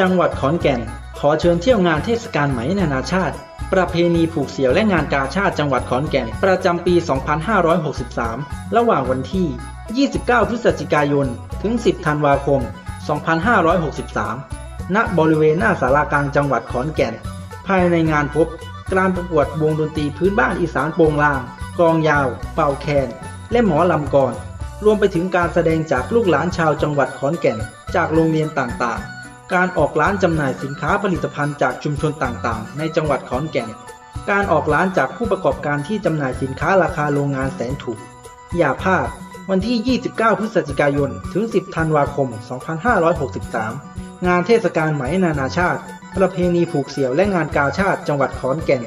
จังหวัดขอนแก่น ขอเชิญเที่ยวงานเทศกาลไหมนานาชาติ ประเพณีผูกเสี่ยวและงานกาชาติจังหวัดขอนแก่น ประจำปี 2563 ระหว่างวันที่ 29 พฤศจิกายน ถึง 10 ธันวาคม 2563 ณ บริเวณหน้าสารากลางจังหวัดขอนแก่น ภายในงานพบการประกวดวงดนตรีพื้นบ้านอีสานโปงลาง กองยาว เป่าแคน และหมอลำกรรวมไปถึงการแสดงจากลูกหลานชาวจังหวัดขอนแก่น จากโรงเรียนต่างๆ การออกร้านจำหน่ายสินค้าผลิตภัณฑ์จากชุมชนต่างๆ ในจังหวัดขอนแก่น การออกร้านจากผู้ประกอบการที่จำหน่ายสินค้าราคาโรงงานแสนถูก อย่าพลาด วันที่ 29 พฤศจิกายน ถึง 10 ธันวาคม 2563 งานเทศกาลไหมนานาชาติ ประเพณีผูกเสี่ยวและงานกาชาติจังหวัดขอนแก่น